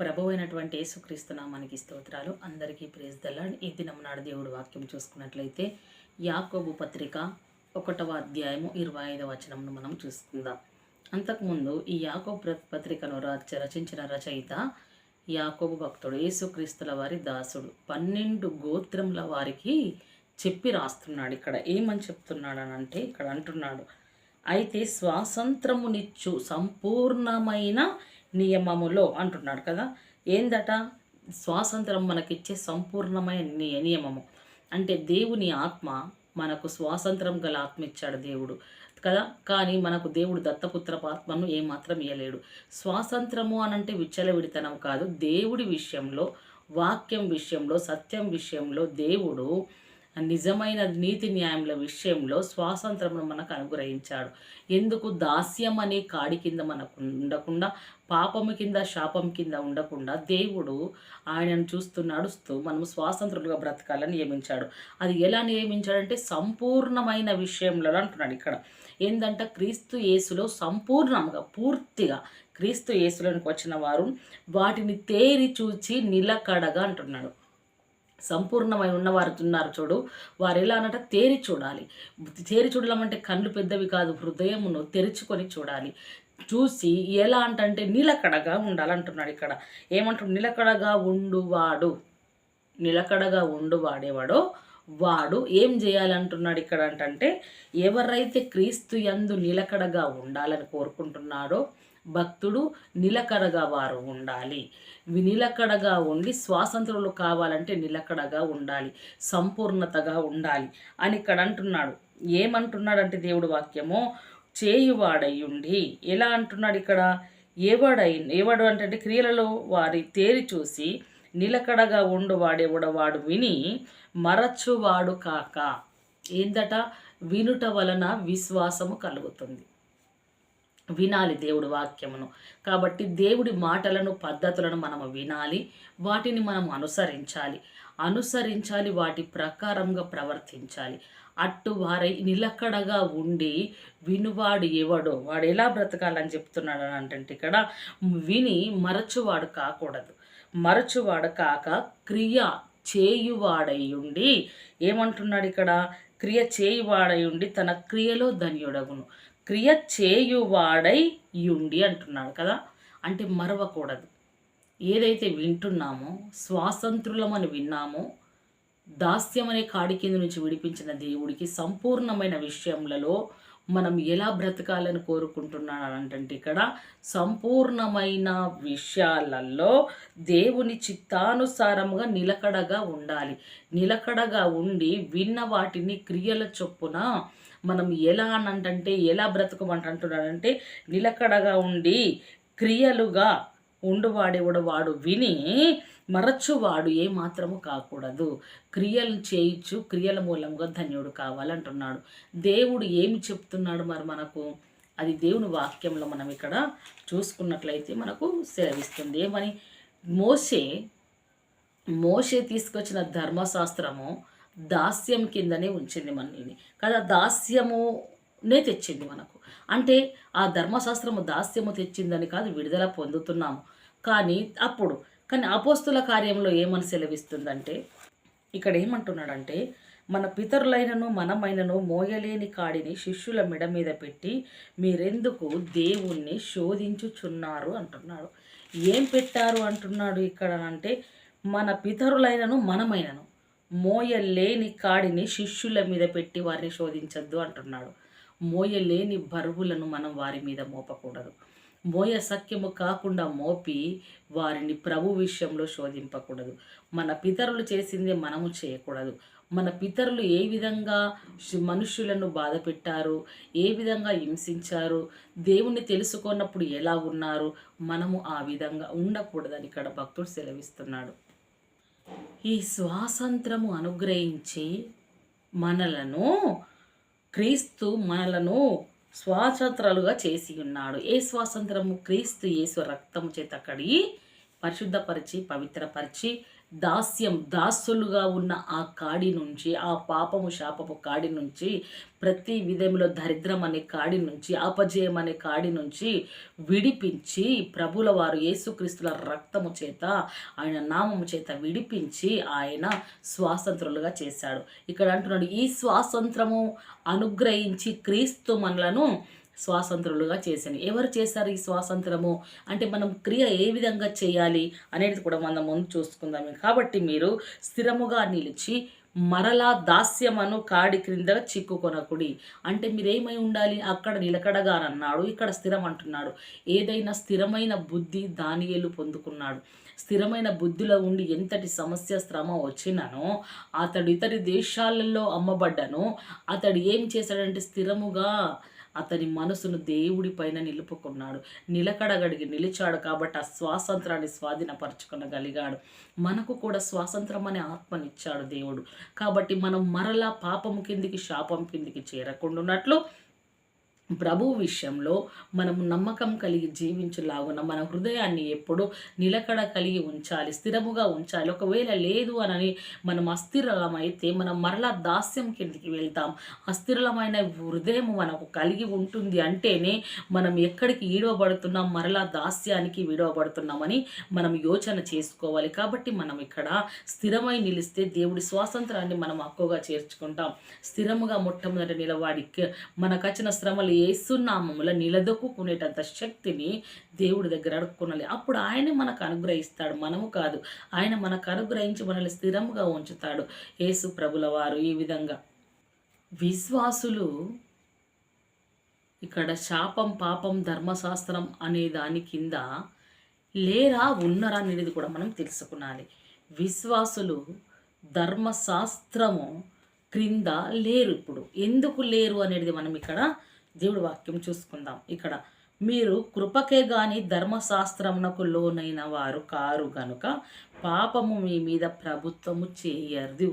ప్రభు అయినటువంటి యేసుక్రీస్తు మనకి స్తోత్రాలు. అందరికీ ప్రేజ్ దల్లాడ్ ఈ దినమునాడు దేవుడు వాక్యం చూసుకున్నట్లయితే యాకోబు పత్రిక ఒకటవ అధ్యాయము ఇరవై ఐదవ వచనమును మనం చూసుకుందాం. అంతకుముందు ఈ యాకోబు పత్రికను రచ రచించిన రచయిత యాకోబు భక్తుడు యేసుక్రీస్తుల వారి దాసుడు. పన్నెండు గోత్రముల వారికి చెప్పి రాస్తున్నాడు ఇక్కడ. ఏమని చెప్తున్నాడు అని అంటే ఇక్కడ అంటున్నాడు. అయితే స్వాతంత్రమునిచ్చు సంపూర్ణమైన నియమములో అంటున్నాడు కదా. ఏందట? స్వాతంత్రం మనకిచ్చే సంపూర్ణమైన నియమము. అంటే దేవుని ఆత్మ మనకు స్వాతంత్రం గల ఆత్మ ఇచ్చాడు దేవుడు కదా. కానీ మనకు దేవుడు దత్తపుత్ర ఆత్మను ఏమాత్రం ఇవ్వలేడు స్వాతంత్రము అనంటే విచ్చలవిడితనం కాదు. దేవుడి విషయంలో వాక్యం విషయంలో సత్యం విషయంలో దేవుడు నిజమైన నీతి న్యాయముల విషయంలో స్వాతంత్రమును మనకు అనుగ్రహించాడు. ఎందుకు? దాస్యం అనే కాడి కింద మనకు ఉండకుండా పాపము కింద శాపం కింద ఉండకుండా దేవుడు ఆయనను చూస్తూ నడుస్తూ మనము స్వాతంత్రులుగా బ్రతకాలని నియమించాడు. అది ఎలా నియమించాడంటే సంపూర్ణమైన విషయంలో అంటున్నాడు ఇక్కడ. ఏంటంటే క్రీస్తు యేసులో సంపూర్ణంగా పూర్తిగా క్రీస్తు యేసులోనికి వచ్చిన వారు వాటిని తేరి చూచి నిలకడగా అంటున్నాడు. సంపూర్ణమై ఉన్నవారు ఉన్నారు చూడు. వారు ఎలా అనట తేరి చూడాలి. తేరి చూడడం అంటే కళ్ళు పెద్దవి కాదు హృదయమును తెరుచుకొని చూడాలి. చూసి ఎలా అంటే నిలకడగా ఉండాలంటున్నాడు ఇక్కడ. ఏమంటాడు నిలకడగా ఉండువాడు. నిలకడగా ఉండు వాడేవాడో వాడు ఏం చేయాలంటున్నాడు ఇక్కడ అంటే ఎవరైతే క్రీస్తు యందు నిలకడగా ఉండాలని కోరుకుంటున్నాడో భక్తుడు నిలకడగా వారు ఉండాలి. వినిలకడగా ఉండి స్వాతంత్రులు కావాలంటే నిలకడగా ఉండాలి సంపూర్ణతగా ఉండాలి అని ఇక్కడ అంటున్నాడు. ఏమంటున్నాడంటే దేవుడు వాక్యము? చేయువాడయ్యుండి. ఎలా అంటున్నాడు ఇక్కడ? ఏవాడై ఏవాడు అంటే క్రియలలో వారి తేరి చూసి నిలకడగా ఉండు వాడు విని మరచువాడు కాక. ఏందట? వినుట వలన విశ్వాసము కలుగుతుంది. వినాలి దేవుడి వాక్యమును. కాబట్టి దేవుడి మాటలను పద్ధతులను మనము వినాలి వాటిని మనం అనుసరించాలి. అనుసరించాలి వాటి ప్రకారంగా ప్రవర్తించాలి. అట్టు వారై నిలకడగా ఉండి వినువాడు ఎవడో వాడు ఎలా బ్రతకాలని చెప్తున్నాడు అని అంటే ఇక్కడ విని మరచువాడు కాకూడదు. మరచువాడు కాక క్రియ చేయువాడై ఉండి ఏమంటున్నాడు ఇక్కడ? క్రియ చేయువాడై ఉండి తన క్రియలో ధన్యుడగును. క్రియ చేయువాడై ఉండి అంటున్నాడు కదా. అంటే మరవకూడదు. ఏదైతే వింటున్నామో స్వాతంత్రులమని విన్నామో దాస్యం అనే కాడి కింద నుంచి విడిపించిన దేవుడికి సంపూర్ణమైన విషయములలో మనం ఎలా బ్రతకాలని కోరుకుంటున్నానంటే ఇక్కడ సంపూర్ణమైన విషయాలలో దేవుని చిత్తానుసారముగా నిలకడగా ఉండాలి. నిలకడగా ఉండి విన్న వాటిని క్రియల చొప్పున మనం ఎలా అనంటే ఎలా బ్రతకమంటున్నాడంటే నిలకడగా ఉండి క్రియలుగా ఉండువాడేవాడు వాడు విని మరచువాడు ఏ మాత్రము కాకూడదు. క్రియలు చేయించు క్రియల మూలంగా ధన్యుడు కావాలంటున్నాడు. దేవుడు ఏమి చెప్తున్నాడు మరి మనకు? అది దేవుని వాక్యంలో మనం ఇక్కడ చూసుకున్నట్లయితే మనకు సెలవిస్తుంది. ఏమని? మోసే మోసే తీసుకొచ్చిన ధర్మశాస్త్రము దాస్యం కిందనే ఉంచింది మనల్ని కదా దాస్యమునే తెచ్చింది మనకు. అంటే ఆ ధర్మశాస్త్రము దాస్యము తెచ్చిందని కాదు విడుదల పొందుతున్నాము. కానీ అప్పుడు కానీ అపోస్తుల కార్యంలో ఏమని సెలవిస్తుందంటే ఇక్కడ ఏమంటున్నాడంటే మన పితరులైనను మనమైనను మోయలేని కాడిని శిష్యుల మెడ మీద పెట్టి మీరెందుకు దేవుణ్ణి శోధించుచున్నారు అంటున్నాడు. ఏం పెట్టారు అంటున్నాడు ఇక్కడ అంటే మన పితరులైనను మనమైనను. మోయలేని కాడిని శిష్యుల మీద పెట్టి వారిని శోధించద్దు అంటున్నాడు. మోయలేని బరువులను మనం వారి మీద మోపకూడదు. మోయ సఖ్యము కాకుండా మోపి వారిని ప్రభు విషయంలో శోధింపకూడదు. మన పితరులు చేసిందే మనము చేయకూడదు. మన పితరులు ఏ విధంగా మనుష్యులను మనుషులను బాధ పెట్టారు ఏ విధంగా హింసించారు దేవుణ్ణి తెలుసుకున్నప్పుడు ఎలా ఉన్నారు మనము ఆ విధంగా ఉండకూడదని ఇక్కడ భక్తుడు సెలవిస్తున్నాడు. ఈ స్వాతంత్రము అనుగ్రహించి మనలను క్రీస్తు మనలను స్వాతంత్రాలుగా చేసి ఉన్నాడు. ఏ స్వాతంత్రము? క్రీస్తు యేసు రక్తము చేత కడిగి పరిశుద్ధపరిచి పవిత్రపరిచి దాస్యం దాసులుగా ఉన్న ఆ కాడి నుంచి ఆ పాపము శాపపు కాడి నుంచి ప్రతి విధంలో దరిద్రం అనే కాడి నుంచి అపజయం అనే కాడి నుంచి విడిపించి ప్రభుల వారు యేసుక్రీస్తుల రక్తము చేత ఆయన నామము చేత విడిపించి ఆయన స్వాతంత్రులుగా చేశాడు. ఇక్కడ అంటున్నాడు ఈ స్వాతంత్రము అనుగ్రహించి క్రీస్తు మనలను స్వాతంత్రులుగా చేశాను. ఎవరు చేశారు ఈ స్వాతంత్రము? అంటే మనం క్రియ ఏ విధంగా చేయాలి అనేది కూడా మనం ముందు చూసుకుందాం. కాబట్టి మీరు స్థిరముగా నిలిచి మరలా దాస్యమను కాడి క్రింద చిక్కుకొనకుడి. అంటే మీరేమై ఉండాలి? అక్కడ నిలకడగా అన్నాడు ఇక్కడ స్థిరం అంటున్నాడు ఏదైనా స్థిరమైన బుద్ధి దానియేలు పొందుకున్నాడు. స్థిరమైన బుద్ధిలో ఉండి ఎంతటి సమస్య శ్రమ వచ్చిననో అతడు ఇతరి దేశాలలో అమ్మబడ్డను అతడు ఏం చేశాడంటే స్థిరముగా అతని మనసును దేవుడి పైన నిలుపుకున్నాడు. నిలకడగడిగి నిలిచాడు కాబట్టి ఆ స్వాతంత్రాన్ని స్వాధీనపరచుకునగలిగాడు. మనకు కూడా స్వాతంత్రం అనే ఆత్మనిచ్చాడు దేవుడు. కాబట్టి మనం మరలా పాపము కిందికి శాపం కిందికి చేరకుండాన్నట్లు ప్రభు విషయంలో మనము నమ్మకం కలిగి జీవించులాగున మన హృదయాన్ని ఎప్పుడూ నిలకడ కలిగి ఉంచాలి స్థిరముగా ఉంచాలి. ఒకవేళ లేదు అనని మనం అస్థిరలమైతే మనం మరలా దాస్యం కిందికి వెళ్తాం. అస్థిరలమైన హృదయం మనకు కలిగి ఉంటుంది అంటేనే మనం ఎక్కడికి ఈడవబడుతున్నాం మరలా దాస్యానికి విడవబడుతున్నామని మనం యోచన చేసుకోవాలి. కాబట్టి మనం ఇక్కడ స్థిరమై నిలిస్తే దేవుడి స్వాతంత్రాన్ని మనం హక్కుగా చేర్చుకుంటాం. స్థిరముగా మొట్టమొదటి నిలవాడి మనకు వచ్చిన శ్రమలు ఏసునామముల నిలదొక్కునేటంత శక్తిని దేవుడి దగ్గర అడుక్కునాలి. అప్పుడు ఆయనే మనకు అనుగ్రహిస్తాడు. మనము కాదు. ఆయన మనకు అనుగ్రహించి మనల్ని స్థిరంగా ఉంచుతాడు. యేసు ప్రభుల వారు ఈ విధంగా. విశ్వాసులు ఇక్కడ శాపం పాపం ధర్మశాస్త్రం అనే దాని కింద లేరా ఉన్నరా అనేది కూడా మనం తెలుసుకునాలి. విశ్వాసులు ధర్మశాస్త్రము క్రింద లేరు ఇప్పుడు. ఎందుకు లేరు అనేది మనం ఇక్కడ దేవుడి వాక్యం చూసుకుందాం. ఇక్కడ మీరు కృపకే గాని ధర్మశాస్త్రమునకు లోనైన వారు కారు గనుక పాపము మీ మీద ప్రభుత్వము చేయదు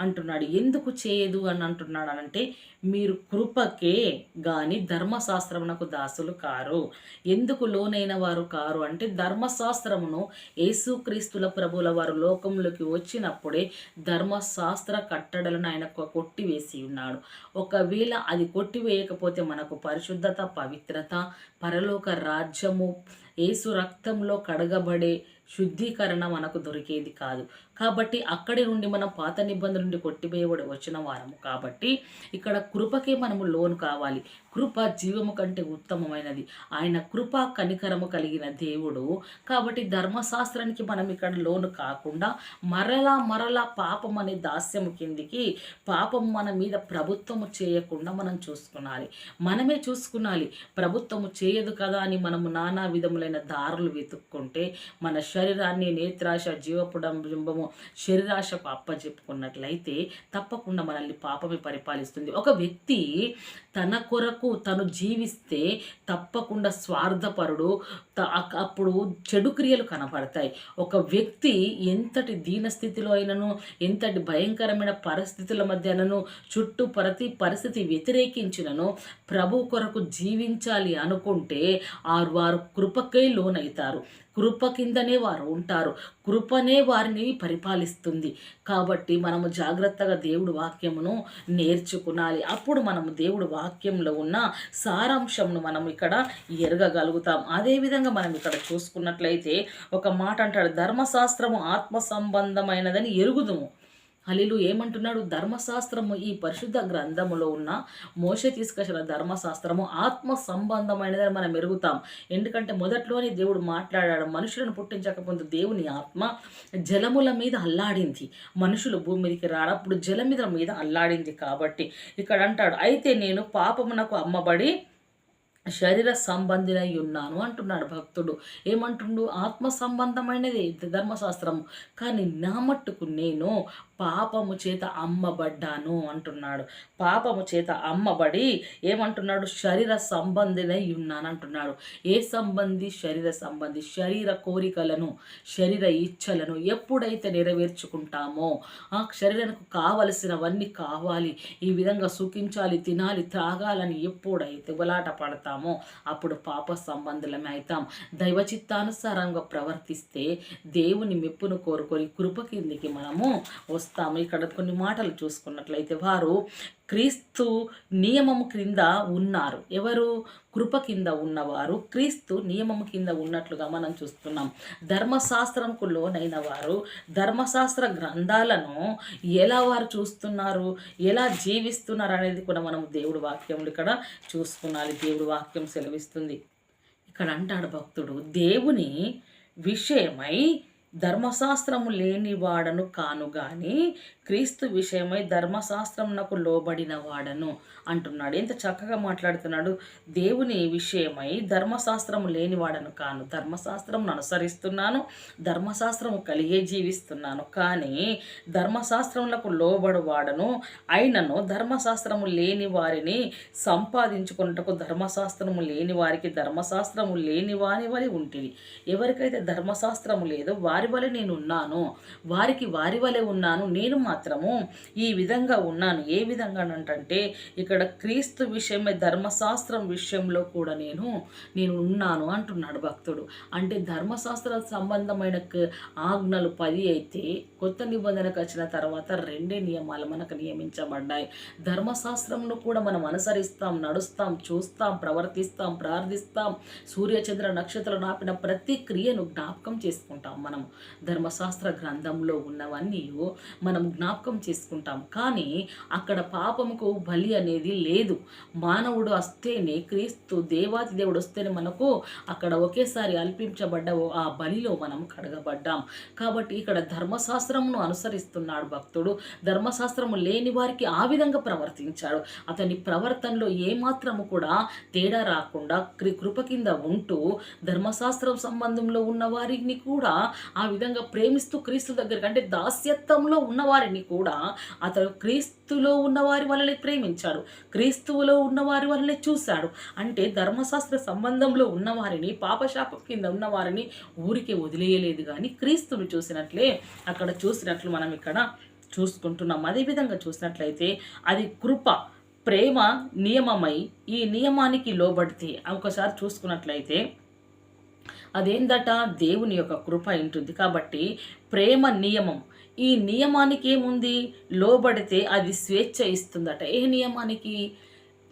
అంటున్నాడు. ఎందుకు చేయదు అని అంటున్నాడు అంటే మీరు కృపకే గాని ధర్మశాస్త్రమునకు దాసులు కారు. ఎందుకు లోనైన వారు కారు అంటే ధర్మశాస్త్రమును యేసుక్రీస్తుల ప్రభుల వారు లోకంలోకి వచ్చినప్పుడే ధర్మశాస్త్ర కట్టడలను ఆయన కొట్టివేసి ఉన్నాడు. ఒకవేళ అది కొట్టివేయకపోతే మనకు పరిశుద్ధత పవిత్రత పరలోక రాజ్యము ఏసు రక్తంలో కడగబడే శుద్ధీకరణ మనకు దొరికేది కాదు. కాబట్టి అక్కడి నుండి మనం పాత నిబంధన నుండి కొట్టివేయబడి వచ్చిన వారము. కాబట్టి ఇక్కడ కృపకే మనము లోన్ కావాలి. కృప జీవము కంటే ఉత్తమమైనది. ఆయన కృప కనికరము కలిగిన దేవుడు. కాబట్టి ధర్మశాస్త్రానికి మనం ఇక్కడ లోను కాకుండా మరలా మరలా పాపం అనే దాస్యము కిందికి పాపం మన మీద ప్రభుత్వము చేయకుండా మనం చూసుకునాలి. మనమే చూసుకునాలి. ప్రభుత్వము చేయదు కదా అని మనము నానా విధములైన దారులు వెతుక్కుంటే మన శరీరాన్ని నేత్రాశ జీవపుడంబము శరీరాశకు అప్పచెప్పుకున్నట్లయితే తప్పకుండా మనల్ని పాపమే పరిపాలిస్తుంది. ఒక వ్యక్తి తన కొరకు తను జీవిస్తే తప్పకుండా స్వార్థపరుడు అప్పుడు చెడు క్రియలు కనపడతాయి. ఒక వ్యక్తి ఎంతటి దీనస్థితిలో అయినను ఎంతటి భయంకరమైన పరిస్థితుల మధ్యనను చుట్టూ ప్రతి పరిస్థితి వ్యతిరేకించినను ప్రభు కొరకు జీవించాలి అనుకుంటే ఆ వారు కృపకే లోనవుతారు కృప కిందనే వారు ఉంటారు. కృపనే వారిని పరిపాలిస్తుంది. కాబట్టి మనము జాగ్రత్తగా దేవుడు వాక్యమును నేర్చుకునాలి. అప్పుడు మనము దేవుడు వాక్యంలో ఉన్న సారాంశంను మనం ఇక్కడ ఎరగగలుగుతాం. అదేవిధంగా మనం ఇక్కడ చూసుకున్నట్లయితే ఒక మాట అంటాడు ధర్మశాస్త్రము ఆత్మ సంబంధమైనదని ఎరుగుదుము. హలీలు ఏమంటున్నాడు? ధర్మశాస్త్రము ఈ పరిశుద్ధ గ్రంథములో ఉన్న మోష తీసుకొచ్చిన ధర్మశాస్త్రము ఆత్మ సంబంధమైనదని మనం మెరుగుతాం ఎందుకంటే మొదట్లోనే దేవుడు మాట్లాడాడు మనుషులను పుట్టించకపోతే దేవుని ఆత్మ జలముల మీద అల్లాడింది. మనుషులు భూమి మీదకి రాడప్పుడు జలమిద మీద మీద అల్లాడింది కాబట్టి ఇక్కడ అంటాడు అయితే నేను పాపమునకు అమ్మబడి శరీర సంబంధినై ఉన్నాను అంటున్నాడు భక్తుడు. ఏమంటుండు? ఆత్మ సంబంధమైనది ధర్మశాస్త్రము. కానీ నా మట్టుకు నేను పాపము చేత అమ్మబడ్డాను అంటున్నాడు. పాపము చేత అమ్మబడి ఏమంటున్నాడు? శరీర సంబంధినై ఉన్నాను అంటున్నాడు. ఏ సంబంధి? శరీర సంబంధి. శరీర కోరికలను శరీర ఇచ్ఛలను ఎప్పుడైతే నెరవేర్చుకుంటామో ఆ శరీరానికి కావలసినవన్నీ కావాలి. ఈ విధంగా సుఖించాలి తినాలి త్రాగాలని ఎప్పుడైతే ఉలాట పడతామో అప్పుడు పాప సంబంధులమే అవుతాం దైవ చిత్తానుసారంగా ప్రవర్తిస్తే దేవుని మెప్పును కోరుకొని కృప కిందికి మనము వస్తాము. ఇక్కడ కొన్ని మాటలు చూసుకున్నట్లయితే వారు క్రీస్తు నియమము క్రింద ఉన్నారు. ఎవరు? కృప కింద ఉన్నవారు. క్రీస్తు నియమము కింద ఉన్నట్లుగా మనం చూస్తున్నాం. ధర్మశాస్త్రంకు లోనైన వారు ధర్మశాస్త్ర గ్రంథాలను ఎలా వారు చూస్తున్నారు? ఎలా జీవిస్తున్నారు అనేది కూడా మనం దేవుడి వాక్యములు ఇక్కడ చూసుకున్నాలి దేవుడు వాక్యం సెలవిస్తుంది. ఇక్కడ అంటాడు భక్తుడు దేవుని విషయమై ధర్మశాస్త్రము లేని వాడను కాను గాని క్రీస్తు విషయమై ధర్మశాస్త్రంనకు లోబడిన వాడను అంటున్నాడు. ఎంత చక్కగా మాట్లాడుతున్నాడు. దేవుని విషయమై ధర్మశాస్త్రం లేని వాడను కాను ధర్మశాస్త్రంను అనుసరిస్తున్నాను ధర్మశాస్త్రము కలిగే జీవిస్తున్నాను. కానీ ధర్మశాస్త్రములకు లోబడు వాడను అయినను ధర్మశాస్త్రము లేని వారిని సంపాదించుకున్నటకు ధర్మశాస్త్రము లేని వారికి ధర్మశాస్త్రము లేని వారి వలె ఉంటుంది ఎవరికైతే ధర్మశాస్త్రము లేదో వారి వలె నేను ఉన్నాను వారికి వారి వలె ఉన్నాను నేను మా మాత్రము ఈ విధంగా ఉన్నాను. ఏ విధంగా అంటే ఇక్కడ క్రీస్తు విషయమే ధర్మశాస్త్రం విషయంలో కూడా నేను నేను ఉన్నాను అంటున్నాడు భక్తుడు. అంటే ధర్మశాస్త్ర సంబంధమైన ఆజ్ఞలు పది అయితే కొత్త నిబంధనకు వచ్చిన తర్వాత రెండే నియమాలు మనకు నియమించబడ్డాయి. ధర్మశాస్త్రంను కూడా మనం అనుసరిస్తాం నడుస్తాం చూస్తాం ప్రవర్తిస్తాం ప్రార్థిస్తాం. సూర్యచంద్ర నక్షత్రం నాపిన ప్రతి క్రియను జ్ఞాపకం చేసుకుంటాం మనం. ధర్మశాస్త్ర గ్రంథంలో ఉన్నవన్నీ మనం జ్ఞాపకం చేసుకుంటాం. కానీ అక్కడ పాపముకు బలి అనేది లేదు. మానవుడు వస్తేనే క్రీస్తు దేవాతి దేవుడు వస్తేనే మనకు అక్కడ ఒకేసారి అల్పించబడ్డ ఆ బలిలో మనం కడగబడ్డాం. కాబట్టి ఇక్కడ ధర్మశాస్త్రమును అనుసరిస్తున్నాడు భక్తుడు. ధర్మశాస్త్రము లేని వారికి ఆ విధంగా ప్రవర్తించాడు. అతని ప్రవర్తనలో ఏమాత్రము కూడా తేడా రాకుండా క్రి కృప కింద ఉంటూ ధర్మశాస్త్రం సంబంధంలో ఉన్న వారిని కూడా ఆ విధంగా ప్రేమిస్తూ క్రీస్తు దగ్గరికి అంటే దాస్యత్వంలో ఉన్నవారిని వారిని కూడా అతడు క్రీస్తులో ఉన్నవారి వలనే ప్రేమించాడు. క్రీస్తువులో ఉన్నవారి వలనే చూశాడు. అంటే ధర్మశాస్త్ర సంబంధంలో ఉన్నవారిని పాపశాపం కింద ఉన్నవారిని ఊరికే వదిలేయలేదు. కానీ క్రీస్తును చూసినట్లే అక్కడ చూసినట్లు మనం ఇక్కడ చూసుకుంటున్నాం. అదేవిధంగా చూసినట్లయితే అది కృప ప్రేమ నియమమై ఈ నియమానికి లోబడితే ఒకసారి చూసుకున్నట్లయితే అదేందట? దేవుని యొక్క కృప ఉంటుంది. కాబట్టి ప్రేమ నియమం ఈ నియమానికి ఏముంది లోబడితే అది స్వేచ్ఛ ఇస్తుందట. ఏ నియమానికి?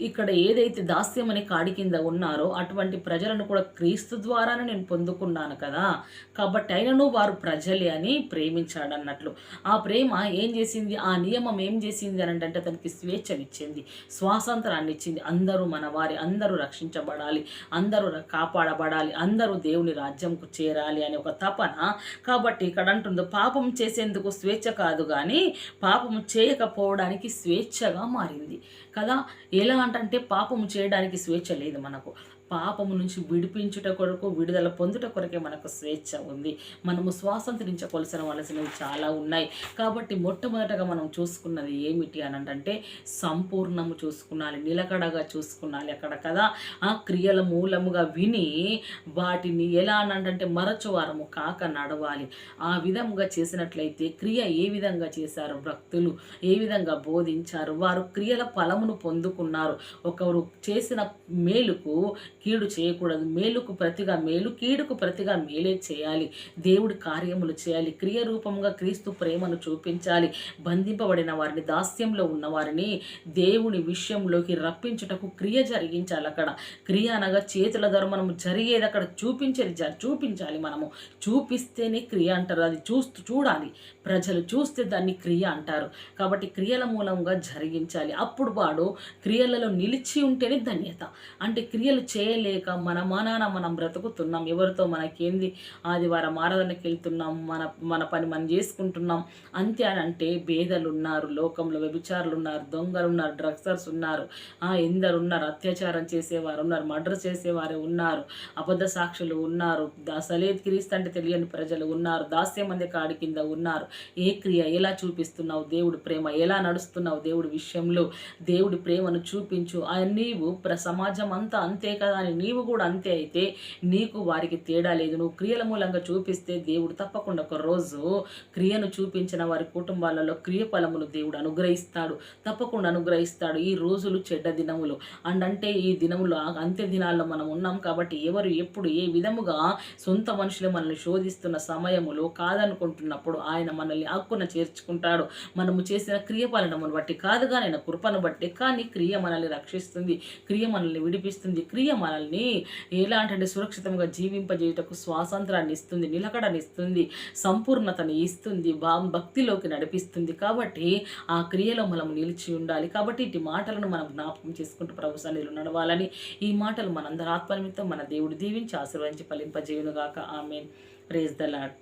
ఇక్కడ ఏదైతే దాస్యం అనే కాడి కింద ఉన్నారో అటువంటి ప్రజలను కూడా క్రీస్తు ద్వారానే నేను పొందుకున్నాను కదా. కాబట్టి అయినను వారు ప్రజలే అని ప్రేమించాడు అన్నట్లు ఆ ప్రేమ ఏం చేసింది? ఆ నియమం ఏం చేసింది అని అంటే అతనికి స్వేచ్ఛనిచ్చింది. స్వాతంత్రాన్ని ఇచ్చింది. అందరూ మన వారి అందరూ రక్షించబడాలి. అందరూ ర- కాపాడబడాలి. అందరూ దేవుని రాజ్యంకు చేరాలి అనే ఒక తపన. కాబట్టి ఇక్కడ అంటుంది పాపం చేసేందుకు స్వేచ్ఛ కాదు కానీ పాపము చేయకపోవడానికి స్వేచ్ఛగా మారింది. కదా? ఎలా అంటే పాపము చేయడానికి స్వేచ్ఛ లేదు మనకు. పాపము నుంచి విడిపించుట కొరకు విడుదల పొందుట కొరకే మనకు స్వేచ్ఛ ఉంది. మనము స్వాతంత్రించవలసిన వలసినవి చాలా ఉన్నాయి. కాబట్టి మొట్టమొదటగా మనం చూసుకున్నది ఏమిటి అని అంటే సంపూర్ణము చూసుకున్నాలి నిలకడగా చూసుకున్నాలి అక్కడ కదా. ఆ క్రియల మూలముగా విని వాటిని ఎలా అంటే మరచువారము కాక నడవాలి. ఆ విధముగా చేసినట్లయితే క్రియ ఏ విధంగా చేశారు భక్తులు? ఏ విధంగా బోధించారు? వారు క్రియల ఫలమును పొందుకున్నారు. ఒకరు చేసిన మేలుకు కీడు చేయకూడదు. మేలుకు ప్రతిగా మేలు కీడుకు ప్రతిగా మేలే చేయాలి. దేవుడి కార్యములు చేయాలి. క్రియ రూపంగా క్రీస్తు ప్రేమను చూపించాలి. బంధింపబడిన వారిని దాస్యంలో ఉన్న వారిని దేవుని విషయంలోకి రప్పించుటకు క్రియ జరిగించాలి అక్కడ. క్రియ అనగా చేతుల ద్వారా మనం జరిగేది అక్కడ చూపించేది జ- చూపించాలి మనము. చూపిస్తేనే క్రియ అంటారు. అది చూస్తూ చూడాలి. ప్రజలు చూస్తే దాన్ని క్రియ అంటారు. కాబట్టి క్రియల మూలంగా జరిగించాలి. అప్పుడు వాడు క్రియలలో నిలిచి ఉంటేనే ధన్యత. అంటే క్రియలు చేయ లేక మన మానాన మనం బ్రతుకుతున్నాం. ఎవరితో మనకేంది? ఆదివారం ఆరాధనకి వెళ్తున్నాం. మన మన పని మనం చేసుకుంటున్నాం. అంతే అని అంటే భేదలు ఉన్నారు లోకంలో వ్యభిచారులు ఉన్నారు దొంగలు ఉన్నారు డ్రగ్సర్స్ ఉన్నారు. ఆ, ఎందరు ఉన్నారు. అత్యాచారం చేసేవారు ఉన్నారు. మర్డర్ చేసేవారు ఉన్నారు. అబద్ధ సాక్షులు ఉన్నారు. సలేద్ క్రీస్తు అంటే తెలియని ప్రజలు ఉన్నారు. దాస్యమంది కాడి కింద ఉన్నారు. ఏ క్రియ ఎలా చూపిస్తున్నావు దేవుడు ప్రేమ? ఎలా నడుస్తున్నావు దేవుడి విషయంలో? దేవుడి ప్రేమను చూపించు. నీవు ప్ర సమాజం అంతా అంతే కదా కానీ నీవు కూడా అంతే అయితే నీకు వారికి తేడా లేదు. నువ్వు క్రియల మూలంగా చూపిస్తే దేవుడు తప్పకుండా ఒక రోజు క్రియను చూపించిన వారి కుటుంబాలలో క్రియ ఫలమును దేవుడు అనుగ్రహిస్తాడు. తప్పకుండా అనుగ్రహిస్తాడు ఈ రోజులు చెడ్డ దినములు. అండ్ అంటే ఈ దినములు అంత్య దినాల్లో మనం ఉన్నాం కాబట్టి ఎవరు ఎప్పుడు ఏ విధముగా సొంత మనుషులు మనల్ని శోధిస్తున్న సమయములో కాదనుకుంటున్నప్పుడు ఆయన మనల్ని హక్కున చేర్చుకుంటాడు. మనము చేసిన క్రియ పాలనమును బట్టి కాదుగా నేను కృపను బట్టి కానీ క్రియ మనల్ని రక్షిస్తుంది. క్రియ మనల్ని విడిపిస్తుంది. క్రియ మనల్ని ఎలాంటి సురక్షితంగా జీవింపజేయటకు స్వాతంత్రాన్ని ఇస్తుంది నిలకడని ఇస్తుంది సంపూర్ణతని ఇస్తుంది బా భక్తిలోకి నడిపిస్తుంది. కాబట్టి ఆ క్రియలో మనం నిలిచి ఉండాలి. కాబట్టి ఇటు మాటలను మనం జ్ఞాపకం చేసుకుంటూ ప్రభు సన్నిధిలో నడవాలని ఈ మాటలు మనందరి ఆత్మనిమిత్తం మన దేవుడు దీవించి ఆశీర్వదించి ఫలింపజేయునుగాక. ఆమె ప్రేజ్ ద లాడ్